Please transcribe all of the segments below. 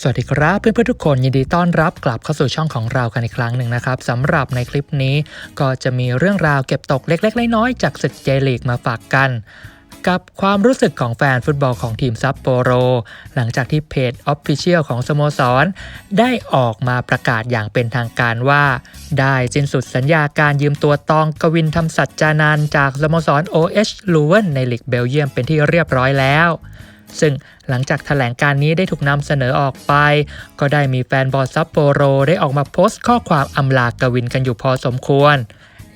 สวัสดีครับเพื่อนๆทุกคนยินดีต้อนรับกลับเข้าสู่ช่องของเรากันอีกครั้งหนึ่งนะครับสำหรับในคลิปนี้ก็จะมีเรื่องราวเก็บตกเล็กๆน้อยๆจากศึกเจลีกมาฝากกัน กับความรู้สึกของแฟนฟุตบอลของทีมซัปโปโร หลังจากที่เพจ Official ของสโมสร ได้ออกมาประกาศอย่างเป็นทางการว่า ได้สิ้นสุดสัญญาการยืมตัวตองกวินทำสัจจานันจากสโมสร OH ลูเวนในลีกเบลเยียมเป็นที่เรียบร้อยแล้ว ซึ่งหลังจากถแถลงการนี้ได้ถูกนำเสนอออกไป ก็ได้มีแฟนบอลซัปโปโรได้ออกมาโพสต์ข้อความอำลากวินกันอยู่พอสมควร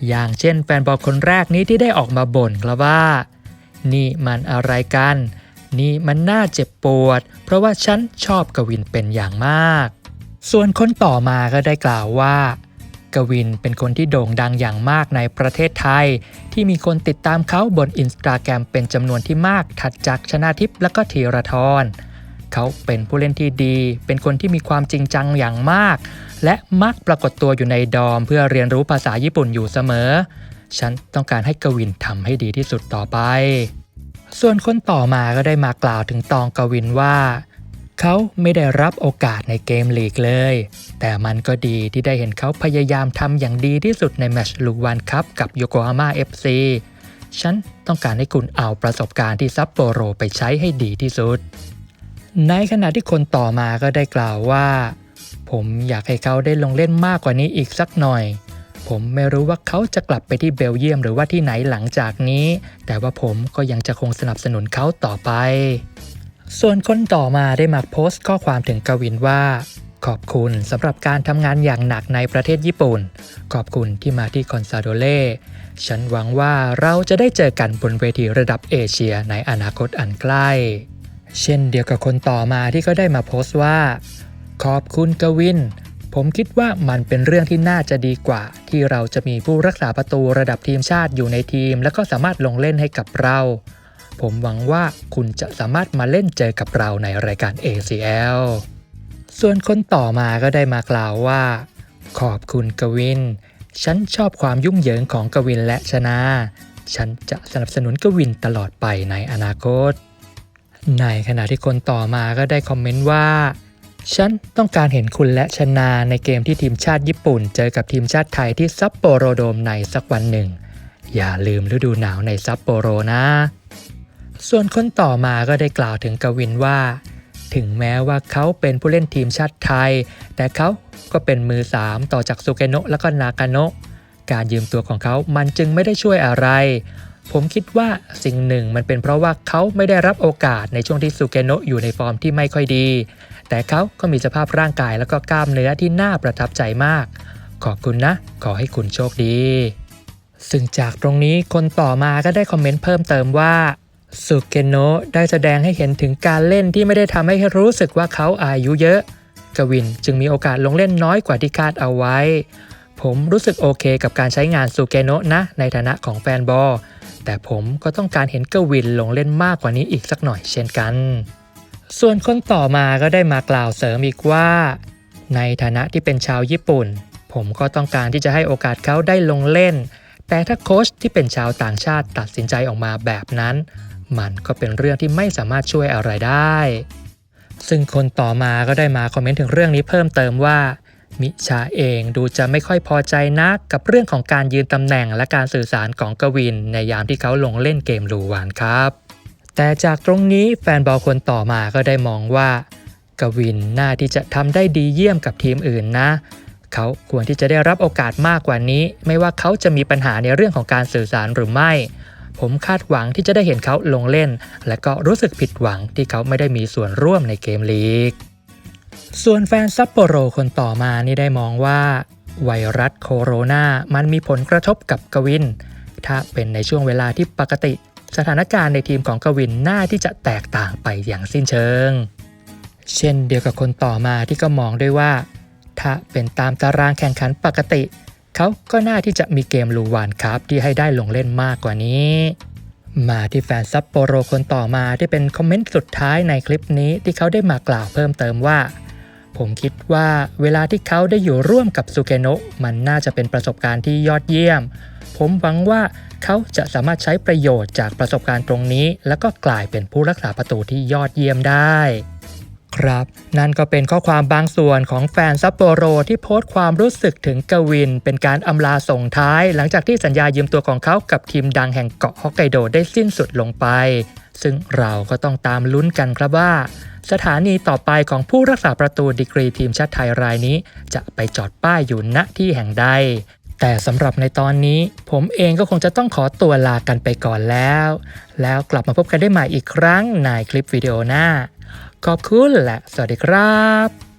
อย่างเช่นแฟนบอลคนแรกนี้ที่ได้ออกมาบ่นครับว่า นี่มันอะไรกัน นี่มันน่าเจ็บปวด เพราะว่าฉันชอบกวินเป็นอย่างมาก ส่วนคนต่อมาก็ได้กล่าวว่า กวินเป็นคนที่โด่งดังอย่างมากในประเทศไทย ที่มีคนติดตามเขาบนอินสตาแกรมเป็นจำนวนที่มากถัดจากชนาทิพย์และก็ธีรทรเขาเป็นผู้เล่นที่ดี เป็นคนที่มีความจริงจังอย่างมาก และมักปรากฏตัวอยู่ในดอม เพื่อเรียนรู้ภาษาญี่ปุ่นอยู่เสมอ ฉันต้องการให้กวินทำให้ดีที่สุดต่อไป ส่วนคนต่อมาก็ได้มากล่าวถึงตองกวินว่า เขาไม่ได้รับโอกาสในเกมลีกเลย แต่มันก็ดีที่ได้เห็นเขาพยายามทำอย่างดีที่สุดในแมชลูวันคัพกับโยโกฮาม่า FC ฉันต้องการให้คุณเอาประสบการณ์ที่ซัปโปโรไปใช้ให้ดีที่สุด ในขณะที่คนต่อมาก็ได้กล่าวว่า ผมอยากให้เขาได้ลงเล่นมากกว่านี้อีกสักหน่อย ผมไม่รู้ว่าเขาจะกลับไปที่เบลเยียมหรือว่าที่ไหนหลังจากนี้ แต่ว่าผมก็ยังจะคงสนับสนุนเขาต่อไป ส่วนคนต่อมาได้มาโพสต์ข้อความถึงกวินว่า ขอบคุณสำหรับการทำงานอย่างหนักในประเทศญี่ปุ่น ขอบคุณที่มาที่คอนซาโดเล่ ฉันหวังว่าเราจะได้เจอกันบนเวทีระดับเอเชียในอนาคตอันใกล้ เช่นเดียวกับคนต่อมาที่ก็ได้มาโพสต์ว่า ขอบคุณกวิน ผมคิดว่ามันเป็นเรื่องที่น่าจะดีกว่า ที่เราจะมีผู้รักษาประตูระดับทีมชาติอยู่ในทีม และก็สามารถลงเล่นให้กับเรา ผมหวังว่าคุณจะสามารถมาเล่นเจอกับเราในรายการ ACL ส่วนคนต่อมาก็ได้มากล่าวว่า ขอบคุณกวิน ฉันชอบความยุ่งเหยิงของกวินและชนะ ฉันจะสนับสนุนกวินตลอดไปในอนาคต ในขณะที่คนต่อมาก็ได้คอมเมนต์ว่า ฉันต้องการเห็นคุณและชนาในเกมที่ทีมชาติญี่ปุ่น เจอกับทีมชาติไทยที่ซัปโปโรโดมในสักวันหนึ่ง อย่าลืมฤดูหนาวในซัปโปโรนะ ส่วนคนต่อมาก็ได้กล่าวถึงกวินว่า ถึงแม้ว่าเขาเป็นผู้เล่นทีมชาติไทย แต่เขาก็เป็นมือสามต่อจากซูเกโนะและก็นากาโนะการยืมตัวของเขามันจึงไม่ได้ช่วยอะไร ผมคิดว่าสิ่งหนึ่งมันเป็นเพราะว่าเขาไม่ได้รับโอกาสในช่วงที่ซูเกโนะอยู่ในฟอร์มที่ไม่ค่อยดี แต่เขาก็มีสภาพร่างกายแล้วก็กล้ามเนื้อที่น่าประทับใจมาก ขอบคุณนะ ขอให้คุณโชคดี ซึ่งจากตรงนี้คนต่อมาก็ได้คอมเมนต์เพิ่มเติมว่า สุเกโนะได้แสดงให้เห็นถึงการเล่นที่ไม่ได้ทำให้รู้สึกว่าเขาอายุเยอะ กวินจึงมีโอกาสลงเล่นน้อยกว่าที่คาดเอาไว้ ผมรู้สึกโอเคกับการใช้งานสุเกโนะนะในฐานะของแฟนบอล แต่ผมก็ต้องการเห็นกวินลงเล่นมากกว่านี้อีกสักหน่อยเช่นกัน ส่วนคนต่อมาก็ได้มากล่าวเสริมอีกว่า ในฐานะที่เป็นชาวญี่ปุ่น ผมก็ต้องการที่จะให้โอกาสเขาได้ลงเล่น แต่ถ้าโค้ชที่เป็นชาวต่างชาติตัดสินใจออกมาแบบนั้น มันก็เป็นเรื่องที่ไม่สามารถช่วยอะไรได้ ซึ่งคนต่อมาก็ได้มาคอมเมนต์ถึงเรื่องนี้เพิ่มเติมว่า มิชาเองดูจะไม่ค่อยพอใจนักกับเรื่องของการยืนตำแหน่งและการสื่อสารของกวิน ในยามที่เขาลงเล่นเกมลูวานครับ แต่จากตรงนี้แฟนบอลคนต่อมาก็ได้มองว่ากวินน่าที่จะทำได้ดีเยี่ยมกับทีมอื่นนะ เขาควรที่จะได้รับโอกาสมากกว่านี้ ไม่ว่าเขาจะมีปัญหาในเรื่องของการสื่อสารหรือไม่ ผมคาดหวังที่จะได้เห็นเขาลงเล่น และก็รู้สึกผิดหวังที่เขาไม่ได้มีส่วนร่วมในเกมลีก ส่วนแฟนซัปโปโรคนต่อมานี่ได้มองว่า ไวรัสโคโรนามันมีผลกระทบกับกวิน ถ้าเป็นในช่วงเวลาที่ปกติ สถานการณ์ในทีมของกวินน่าที่จะแตกต่างไปอย่างสิ้นเชิง เช่นเดียวกับคนต่อมาที่ก็มองด้วยว่า ถ้าเป็นตามตารางแข่งขันปกติ เขาก็น่าที่จะมีเกมลูวานครับที่ให้ได้ลงเล่นมากกว่านี้ มาที่แฟนซัปโปโรคนต่อมาที่เป็นคอมเมนต์สุดท้ายในคลิปนี้ที่เขาได้มากล่าวเพิ่มเติมว่า ผมคิดว่าเวลาที่เขาได้อยู่ร่วมกับซูเกโนะมันน่าจะเป็นประสบการณ์ที่ยอดเยี่ยม ผมหวังว่าเขาจะสามารถใช้ประโยชน์จากประสบการณ์ตรงนี้ แล้วก็กลายเป็นผู้รักษาประตูที่ยอดเยี่ยมได้ ครับ นั่นก็เป็นข้อความบางส่วนของแฟนซัปโปโรที่โพสต์ความรู้สึกถึงกวิน เป็นการอำลาส่งท้าย หลังจากที่สัญญายืมตัวของเขากับทีมดังแห่งเกาะฮอกไกโดได้สิ้นสุดลงไป ซึ่งเราก็ต้องตามลุ้นกันครับว่า สถานีต่อไปของผู้รักษาประตูดีกรีทีมชาติไทยรายนี้ จะไปจอดป้ายอยู่ณที่แห่งใด แต่สำหรับในตอนนี้ ผมเองก็คงจะต้องขอตัวลากันไปก่อนแล้ว แล้วกลับมาพบกันได้ใหม่อีกครั้งในคลิปวิดีโอหน้า ขอบคุณและสวัสดีครับ